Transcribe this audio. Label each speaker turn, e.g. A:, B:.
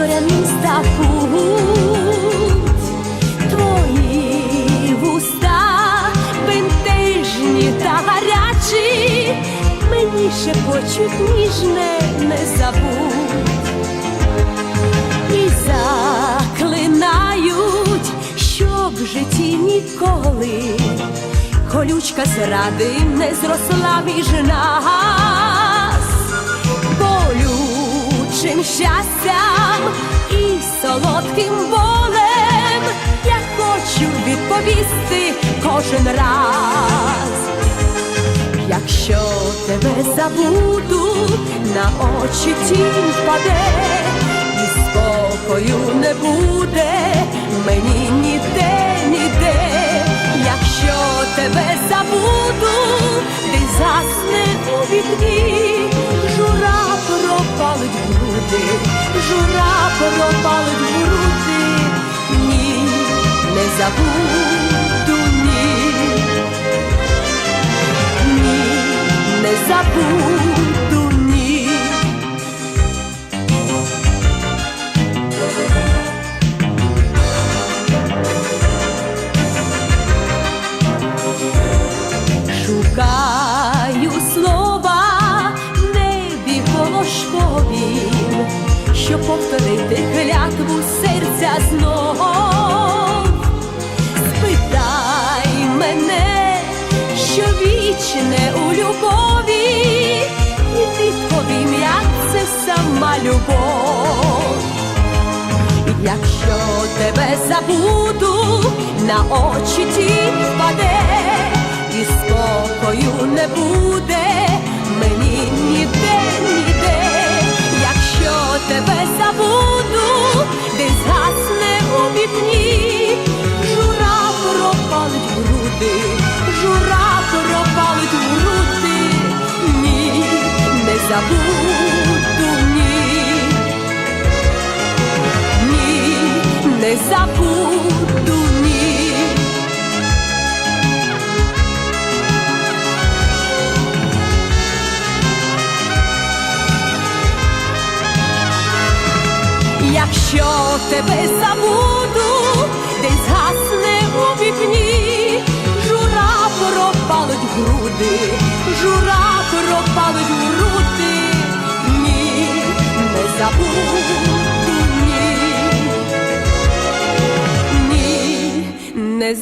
A: зоряниста путь, твої вуста бентежні та гарячі, мені шепочуть ніжне не забудь і заклинають, щоб в житті ніколи колючка зради не зросла між нас, болючим щастям і солодким болем. Я хочу відповісти кожен раз. Якщо тебе забуду, на очі тінь впаде, і спокою не буде мені ніде, ніде, якщо тебе забуду, ти засне у вікні, жура пропалить груди, жура пропалить в груди, ні, не забуду, ні. Ні, не забуду любові, і відповім, як це сама любов. Якщо тебе забуду, на очі тінь впаде, і спокою не буде мені ніде, ніде, якщо тебе забуду, десь згасне у вікні, жура пропалить груди, забуду, ні. Ні, не забуду ні. Якщо тебе забуду, не